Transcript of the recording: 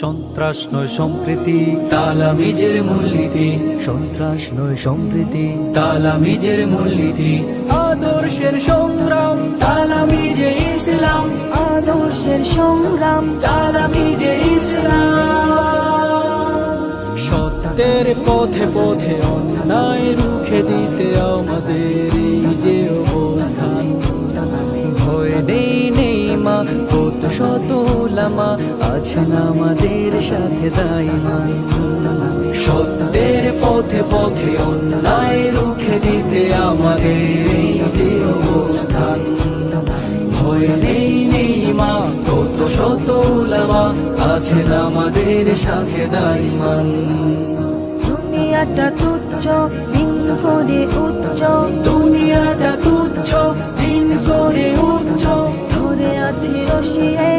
সন্ত্রাস নয় সম্প্রীতি তালামিজের মূলনীতি। সন্ত্রাস নয় সম্প্রীতি তালামিজের মূলনীতি। আদর্শের সংগ্রাম। তালামিজে ইসলাম। আদর্শের সংগ্রাম। তালামিজে ইসলাম। সত্যের পথে পথে অন্যায় রুখে দিতে আমাদের এই যে অবস্থান। ভয় নেই শত লামা আছেন আমাদের সাথে দাইমান সত্যের পথে পথে অন্যায় রুখে দিতে আমাদের এই যে অবস্থান। ভয় নেই নেই মা, কত শত উলামা আছেন আমাদের সাথে দাইমান দুনিয়াটা তুচ্ছ, দিন করে উচ্চ উচ্চ